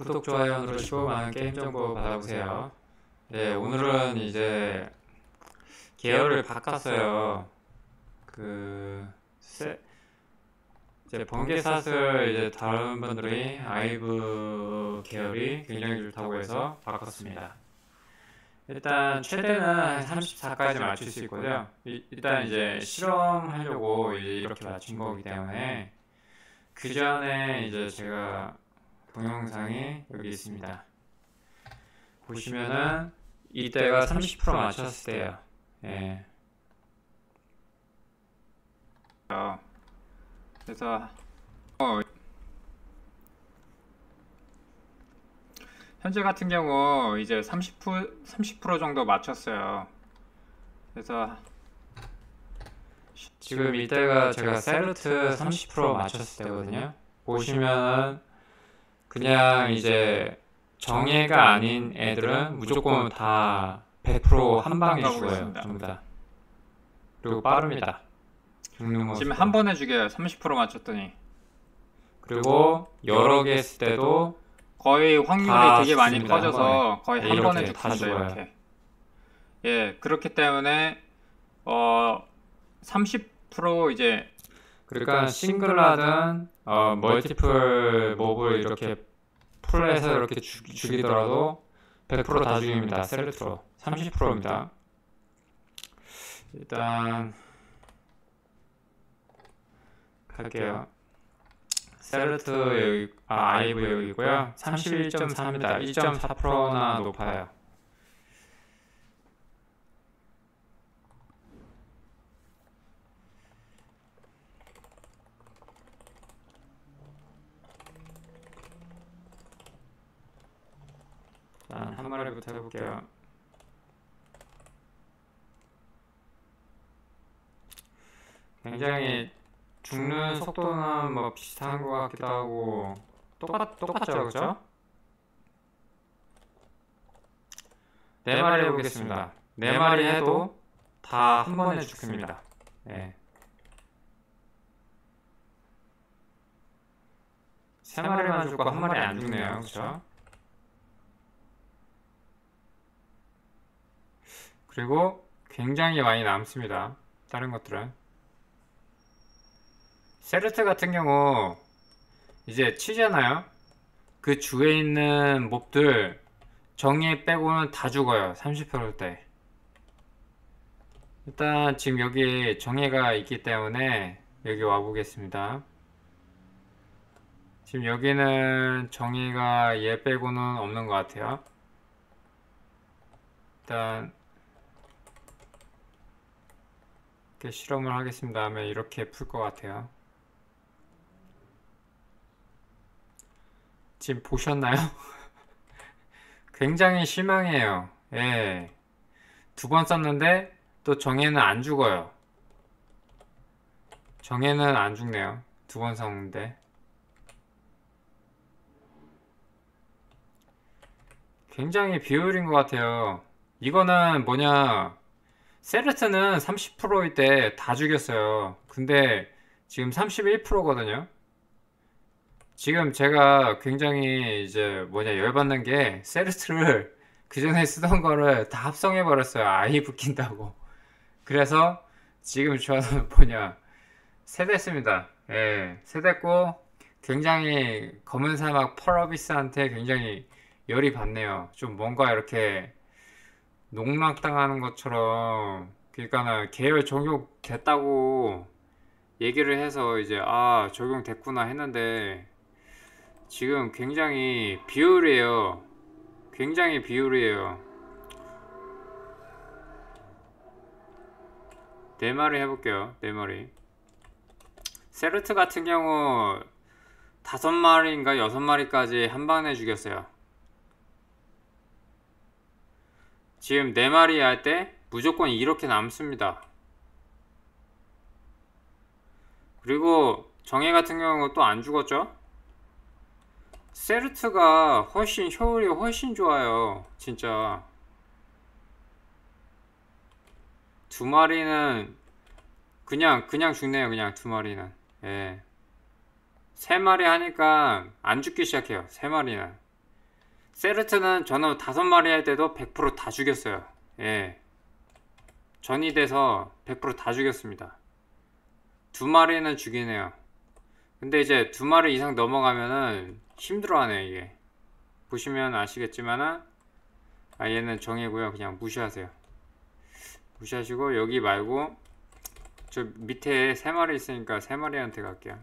구독, 좋아요 누르시고 많은 게임 정보 받아보세요. 네, 오늘은 이제 계열을 바꿨어요. 그 세, 이제 번개샷을 이제 다른 분들이 아이브 계열이 굉장히 좋다고 해서 바꿨습니다. 일단 최대는 한 34까지 맞출 수 있고요. 이- 일단 이제 실험하려고 이제 이렇게 맞춘 거기 때문에 그 전에 이제 제가 동영상이 여기 있습니다. 보시면은 이때가 30% 맞췄을 때요. 예. 어, 그래서 어, 현재 같은 경우 이제 30% 30% 정도 맞췄어요. 그래서 지금 이때가 제가 세르트 30% 맞췄을 때거든요. 보시면은 그냥 이제 정예가 아닌 애들은 무조건 다 100%한 방에 죽어요. 전부 다. 그리고 빠릅니다. 죽는 모습. 지금 한 번에 죽여요. 30% 맞췄더니 그리고 여러 개 했을 때도 거의 확률이 다 되게 많이 죽습니다, 한 커져서 거의 네, 한 번에 이렇게 다 죽습니다. 죽어요. 이렇게. 예, 그렇기 때문에 어 30% 이제 그러니까 싱글하든 어, 멀티플 몹을 이렇게 풀해서 이렇게 죽, 죽이더라도 100%다 죽입니다. 셀렉트로 30%입니다. 일단 갈게요. 셀렉트 여기 아 아이브 여기고요. 31.4입니다. 1.4%나 높아요. 자, 한 마리부터 해볼게요. 굉장히 죽는 속도는 뭐 비슷한 것 같기도 하고 똑같 똑같죠, 그렇죠? 네 마리 해보겠습니다. 네 마리 해도 다 한 번에 죽습니다. 네. 세 마리만 죽고 한 마리 안 죽네요, 그렇죠? 그리고 굉장히 많이 남습니다. 다른 것들은. 세르트 같은 경우 이제 치잖아요. 그 주에 있는 몹들 정예 빼고는 다 죽어요. 30%대. 일단 지금 여기 정예가 있기 때문에 여기 와 보겠습니다. 지금 여기는 정예가 얘 빼고는 없는 것 같아요. 일단 이렇게 실험을 하겠습니다 하면 이렇게 풀 것 같아요. 지금 보셨나요? 굉장히 실망해요. 예. 두 번 썼는데 또 정예는 안 죽어요. 정예는 안 죽네요. 두 번 썼는데. 굉장히 비효율인 것 같아요. 이거는 뭐냐. 세르트는 30%일 때 다 죽였어요. 근데 지금 31%거든요. 지금 제가 굉장히 이제 뭐냐 열받는 게 세르트를 그 전에 쓰던 거를 다 합성해 버렸어요. 아이 붙긴다고. 그래서 지금 저는 뭐냐 세대습니다. 예, 세대고 굉장히 검은 사막 펄어비스한테 굉장히 열이 받네요. 좀 뭔가 이렇게 농락당하는 것처럼 그러니까는 계열 적용됐다고 얘기를 해서 이제 아 적용됐구나 했는데 지금 굉장히 비효율이에요. 굉장히 비효율이에요. 네 마리 해볼게요. 네 마리. 세르트 같은 경우 다섯 마리인가 여섯 마리까지 한 방에 죽였어요. 지금 네 마리 할 때 무조건 이렇게 남습니다. 그리고 정예 같은 경우 또 안 죽었죠? 세르트가 훨씬 효율이 훨씬 좋아요. 진짜. 두 마리는 그냥 그냥 죽네요. 그냥 두 마리는. 예. 세 마리 하니까 안 죽기 시작해요. 세 마리는. 세르트는 저는 다섯 마리 할 때도 100%다 죽였어요. 예. 전이 돼서 100%다 죽였습니다. 두 마리는 죽이네요. 근데 이제 두 마리 이상 넘어가면은 힘들어하네요, 이게. 보시면 아시겠지만은, 아, 얘는 정이고요. 그냥 무시하세요. 무시하시고, 여기 말고, 저 밑에 세 마리 있으니까 세 마리한테 갈게요.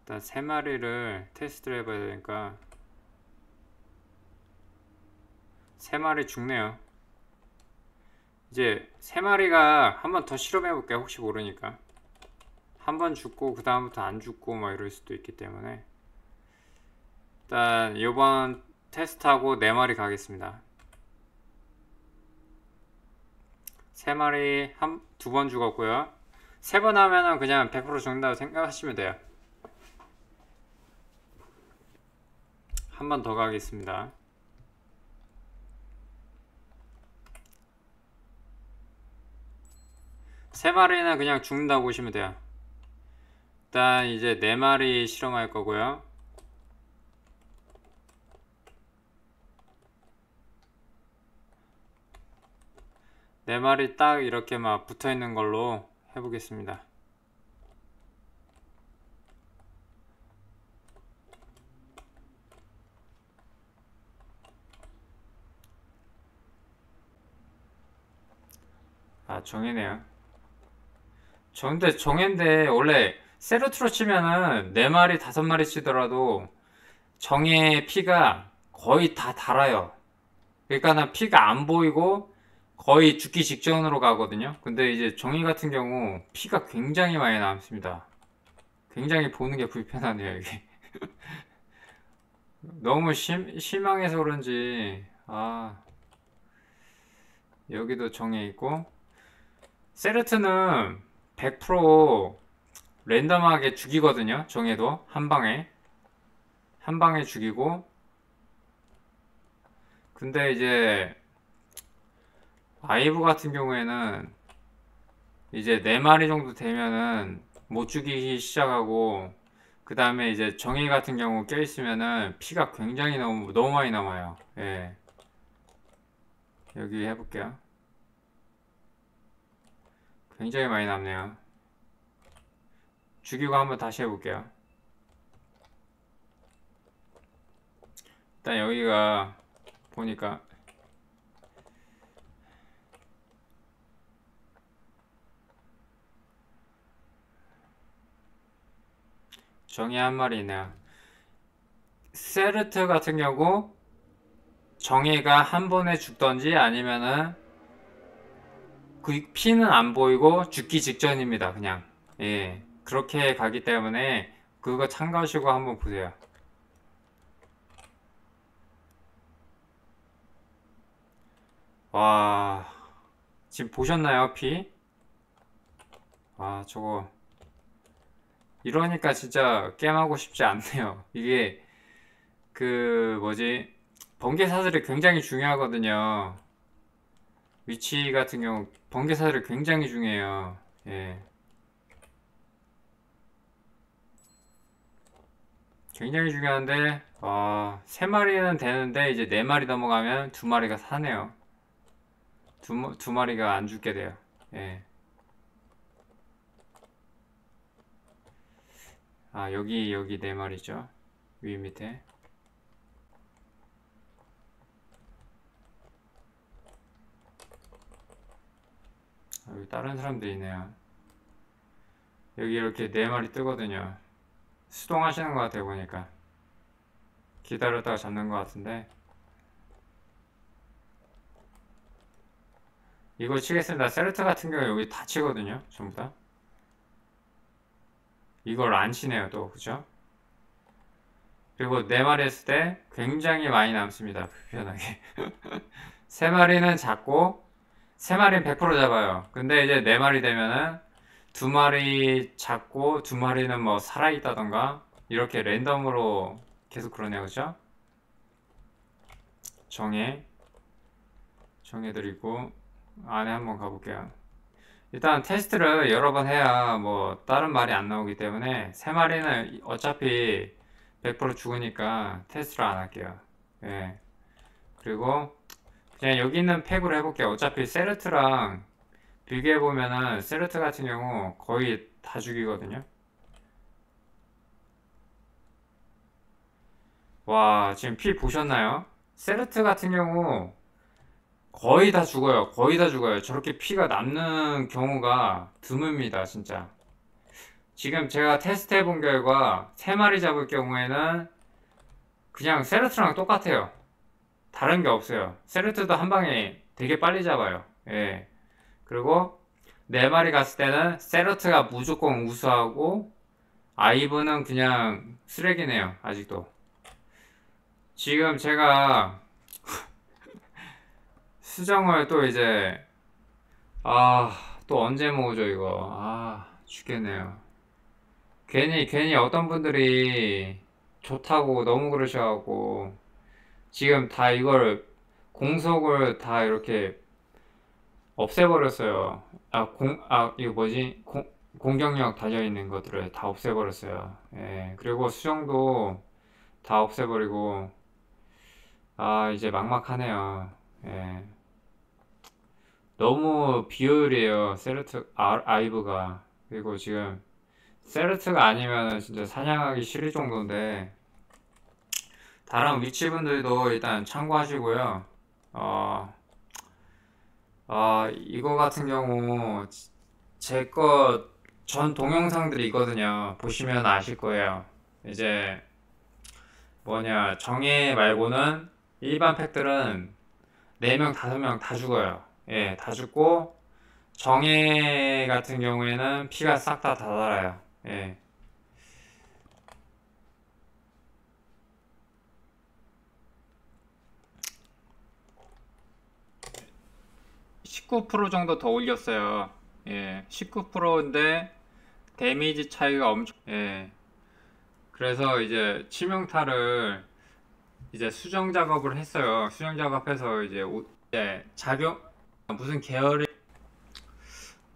일단 세 마리를 테스트를 해봐야 되니까, 세 마리 죽네요. 이제 세 마리가 한 번 더 실험해 볼게요. 혹시 모르니까. 한 번 죽고 그 다음부터 안 죽고 막 이럴 수도 있기 때문에 일단 이번 테스트하고 네 마리 가겠습니다. 세 마리 한 두 번 죽었고요. 세 번 하면은 그냥 100% 죽는다고 생각하시면 돼요. 한 번 더 가겠습니다. 세 마리는 그냥 죽는다고 보시면 돼요. 일단 이제 네 마리 실험할 거고요. 네 마리 딱 이렇게 막 붙어 있는 걸로 해보겠습니다. 아, 정이네요. 정인데 정인데 원래 세르트로 치면은 네 마리 다섯 마리 치더라도 정의 피가 거의 다 달아요. 그러니까는 피가 안 보이고 거의 죽기 직전으로 가거든요. 근데 이제 정의 같은 경우 피가 굉장히 많이 남습니다. 굉장히 보는 게 불편하네요, 이게. 너무 심, 실망해서 그런지, 아, 여기도 정해 있고, 세르트는 100% 랜덤하게 죽이거든요. 정해도 한 방에 한 방에 죽이고 근데 이제 아이브 같은 경우에는 이제 네 마리 정도 되면은 못 죽이기 시작하고 그 다음에 이제 정의 같은 경우 껴있으면은 피가 굉장히 너무 너무 많이 남아요. 예. 여기 해볼게요. 굉장히 많이 남네요. 죽이고 한번 다시 해볼게요. 일단 여기가 보니까 정의 한 마리 있네요. 세르트 같은 경우 정의가 한 번에 죽던지 아니면은 그 피는 안 보이고 죽기 직전입니다. 그냥 예 그렇게 가기 때문에 그거 참고하시고 한번 보세요. 와 지금 보셨나요 피? 와 저거 이러니까 진짜 게임하고 싶지 않네요. 이게 그 뭐지 번개 사슬이 굉장히 중요하거든요. 위치 같은 경우 번개 사슬이 굉장히 중요해요. 예. 굉장히 중요한데 와, 세 마리는 되는데 이제 네 마리 넘어가면 두 마리가 사네요. 두, 마- 두 마리가 안 죽게 돼요. 예. 아, 여기 여기 네 마리죠. 위 밑에. 아, 여기 다른 사람도 있네요. 여기 이렇게 네 마리 뜨거든요. 수동하시는 것 같아요, 보니까. 기다렸다가 잡는 것 같은데. 이거 치겠습니다. 세르트 같은 경우 여기 다 치거든요, 전부 다. 이걸 안 치네요, 또, 그죠? 그리고 네 마리 했을 때 굉장히 많이 남습니다, 불편하게. 세 마리는 작고, 세 마리는 100% 잡아요. 근데 이제 네 마리 되면은 두 마리 잡고 두 마리는 뭐 살아있다던가 이렇게 랜덤으로 계속 그러네요, 그죠? 정해 정해드리고 안에 한번 가볼게요. 일단 테스트를 여러 번 해야 뭐 다른 말이 안 나오기 때문에 세 마리는 어차피 100% 죽으니까 테스트를 안 할게요. 예. 그리고 그냥 여기 있는 팩으로 해볼게요. 어차피 세르트랑 비교해보면은 세르트 같은 경우 거의 다 죽이거든요. 와, 지금 피 보셨나요? 세르트 같은 경우 거의 다 죽어요. 거의 다 죽어요. 저렇게 피가 남는 경우가 드뭅니다, 진짜. 지금 제가 테스트 해본 결과 3마리 잡을 경우에는 그냥 세르트랑 똑같아요. 다른 게 없어요. 세르트도 한 방에 되게 빨리 잡아요. 예. 그리고 4마리 갔을 때는 세르트가 무조건 우수하고 아이브는 그냥 쓰레기네요. 아직도. 지금 제가 수정을 또 이제 아, 또 언제 모으죠, 이거. 아, 죽겠네요. 괜히, 괜히 어떤 분들이 좋다고 너무 그러셔갖고, 지금 다 이걸, 공속을 다 이렇게 없애버렸어요. 아, 공, 아, 이거 뭐지? 공, 공격력 달려있는 것들을 다 없애버렸어요. 예, 그리고 수정도 다 없애버리고, 아, 이제 막막하네요. 예. 너무 비효율이에요. 세르트 아, 아이브가. 그리고 지금 세르트가 아니면 진짜 사냥하기 싫을 정도인데 다른 위치분들도 일단 참고하시고요. 어, 어, 이거 같은 경우 제거전 동영상들이 있거든요. 보시면 아실 거예요. 이제 뭐냐 정예 말고는 일반 팩들은 4명, 5명 다 죽어요. 예, 다 죽고 정예 같은 경우에는 피가 싹 다 다 달아요. 예. 19% 정도 더 올렸어요. 예, 19%인데 데미지 차이가 엄청 예. 그래서 이제 치명타를 이제 수정 작업을 했어요. 수정 작업해서 이제 오- 이제 작용 무슨 계열의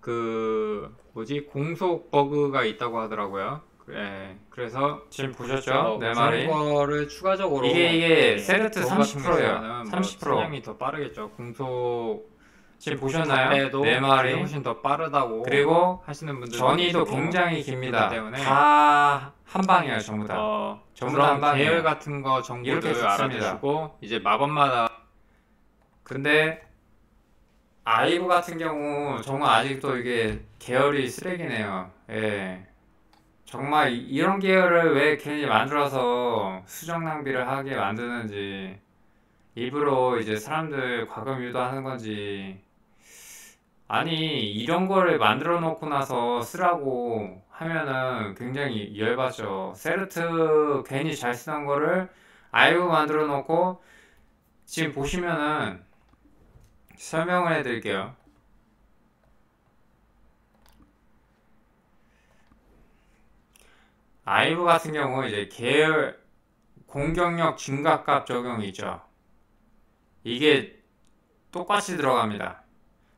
그 뭐지 공속 버그가 있다고 하더라고요. 예. 그래서 지금 보셨죠? 네 마리. 거를 추가적으로 이게 이게 예, 세르트 그거 같은 30%예요. 경우에는 뭐 30%. 사냥이 더 빠르겠죠. 공속 지금 보셨나요? 때도 네 마리. 훨씬 더 빠르다고 그리고 하시는 분들 전이도 굉장히 깁니다. 때문에 다 한 방이에요, 전부 다. 어, 전부 다한 방이에요. 계열 같은 거 정보를. 알아두시고 이제 마법마다 근데 아이브 같은 경우 정말 아직도 이게 계열이 쓰레기네요. 예. 정말 이- 이런 계열을 왜 괜히 만들어서 수정 낭비를 하게 만드는지 일부러 이제 사람들 과금 유도하는 건지 아니 이런 거를 만들어 놓고 나서 쓰라고 하면은 굉장히 열받죠. 세르트 괜히 잘 쓰는 거를 아이브 만들어 놓고 지금 보시면은 설명을 해드릴게요. 아이브 같은 경우 이제 계열 공격력 증가값 적용이 있죠. 이게 똑같이 들어갑니다.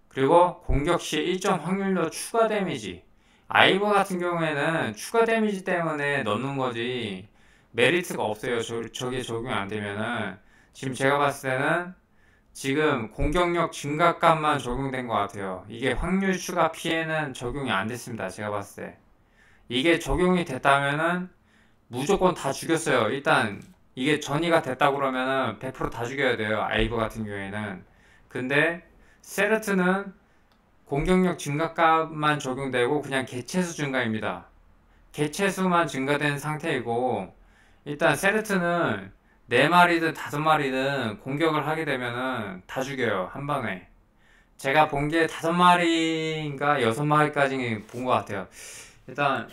그리고 공격 시 일정 확률로 추가 데미지. 아이브 같은 경우에는 추가 데미지 때문에 넣는 거지 메리트가 없어요. 저, 저게 적용이 안 되면은 지금 제가 봤을 때는 지금 공격력 증가값만 적용된 것 같아요. 이게 확률 추가 피해는 적용이 안 됐습니다. 제가 봤을 때. 이게 적용이 됐다면은 무조건 다 죽였어요. 일단 이게 전이가 됐다 그러면은 100%다 죽여야 돼요. 아이브 같은 경우에는. 근데 세르트는 공격력 증가값만 적용되고 그냥 개체수 증가입니다. 개체수만 증가된 상태이고 일단 세르트는 네 마리든 다섯 마리든 공격을 하게 되면은 다 죽여요 한 방에. 제가 본 게 다섯 마리인가 여섯 마리까지 본 것 같아요. 일단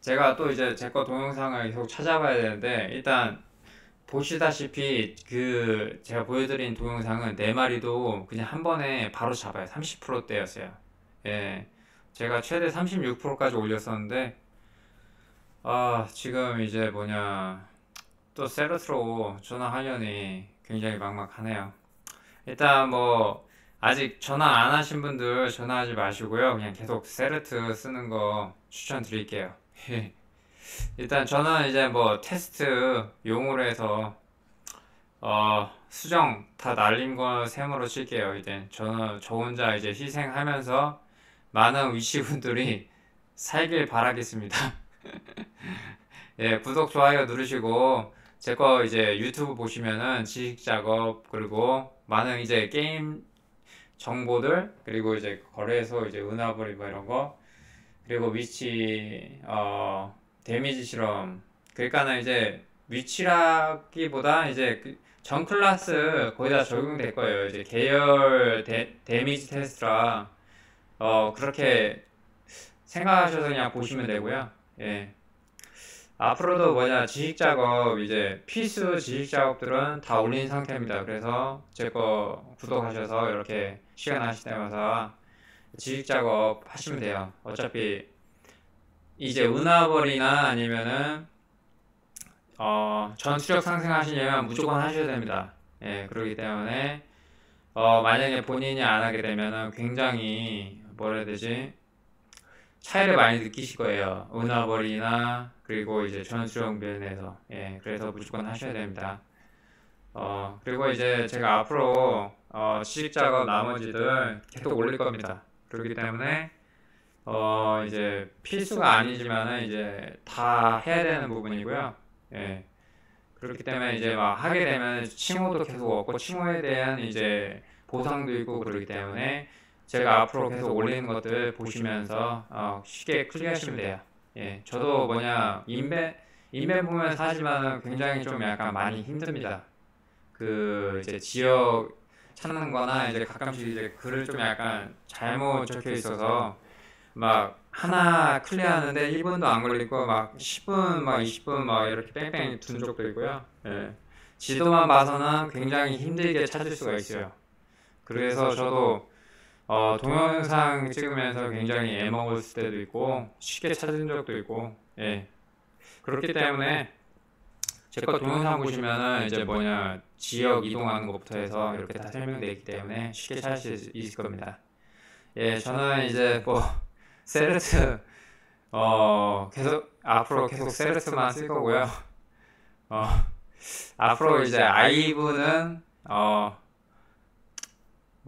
제가 또 이제 제 거 동영상을 계속 찾아봐야 되는데 일단 보시다시피 그 제가 보여드린 동영상은 네 마리도 그냥 한 번에 바로 잡아요. 30%대였어요. 예. 제가 최대 36%까지 올렸었는데 아 지금 이제 뭐냐 또 세르트로 전화하려니 굉장히 막막하네요. 일단 뭐 아직 전화 안 하신 분들 전화하지 마시고요. 그냥 계속 세르트 쓰는 거 추천드릴게요. 일단 저는 이제 뭐 테스트 용으로 해서 어, 수정 다 날린 거 셈으로 칠게요. 이제 저는 저 혼자 이제 희생하면서 많은 위시분들이 살길 바라겠습니다. 예, 구독, 좋아요 누르시고 제 거 이제 유튜브 보시면은 지식 작업 그리고 많은 이제 게임 정보들 그리고 이제 거래소 이제 은하벌이 뭐 이런 거 그리고 위치 어 데미지 실험 그러니까는 이제 위치라기보다 이제 그전 클래스 거의 다 적용될 거예요. 이제 계열 데, 데미지 테스트라 어 그렇게 생각하셔서 그냥 보시면 되고요. 예. 앞으로도 뭐냐 지식 작업 이제 필수 지식 작업들은 다 올린 상태입니다. 그래서 제 거 구독하셔서 이렇게 시간 하실 때마다 지식 작업 하시면 돼요. 어차피 이제 은하벌이나 아니면은 어, 전투력 상승하시려면 무조건 하셔야 됩니다. 예, 그렇기 때문에 어, 만약에 본인이 안 하게 되면은 굉장히 뭐라 해야 되지? 차이를 많이 느끼실 거예요. 은하벌이나 그리고 이제 전투력 면에서 예, 그래서 무조건 하셔야 됩니다. 어, 그리고 이제 제가 앞으로 어, 시식 작업 나머지들 계속 올릴 겁니다. 그렇기 때문에 어, 이제 필수가 아니지만은 이제 다 해야 되는 부분이고요. 예. 그렇기 때문에 이제 막 하게 되면 칭호도 계속 얻고 칭호에 대한 이제 보상도 있고 그렇기 때문에 제가 앞으로 계속 올리는 것들 보시면서 어, 쉽게 클릭하시면 돼요. 예, 저도 뭐냐 인벤 인벤 보면서 하지만은 굉장히 좀 약간 많이 힘듭니다. 그 이제 지역 찾는 거나 이제 가끔씩 이제 글을 좀 약간 잘못 적혀 있어서 막 하나 클리어하는데 1분도 안 걸리고 막 10분 막 20분 막 이렇게 뺑뺑 둔 적도 있고요. 예. 지도만 봐서는 굉장히 힘들게 찾을 수가 있어요. 그래서 저도 어, 동영상 찍으면서 굉장히 애먹었을 때도 있고 쉽게 찾은 적도 있고 예. 그렇기 때문에 제거 동영상 보시면은 이제 뭐냐 지역 이동하는 것부터 해서 이렇게 다 설명되어 있기 때문에 쉽게 찾을 수 있을 겁니다. 예, 저는 이제 뭐 세르트 어 계속 앞으로 계속 세르트만 쓸 거고요. 어 앞으로 이제 아이브는 어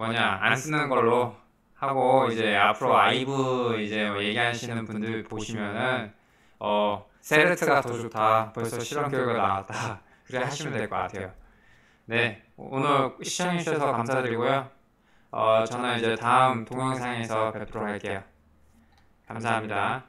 뭐냐 안 쓰는 걸로 하고 이제 앞으로 아이브 이제 뭐 얘기하시는 분들 보시면은 어 세르트가 더 좋다 벌써 실험 결과가 나왔다 그래 하시면 될 것 같아요. 네 오늘 시청해 주셔서 감사드리고요. 어 저는 이제 다음 동영상에서 뵙도록 할게요. 감사합니다.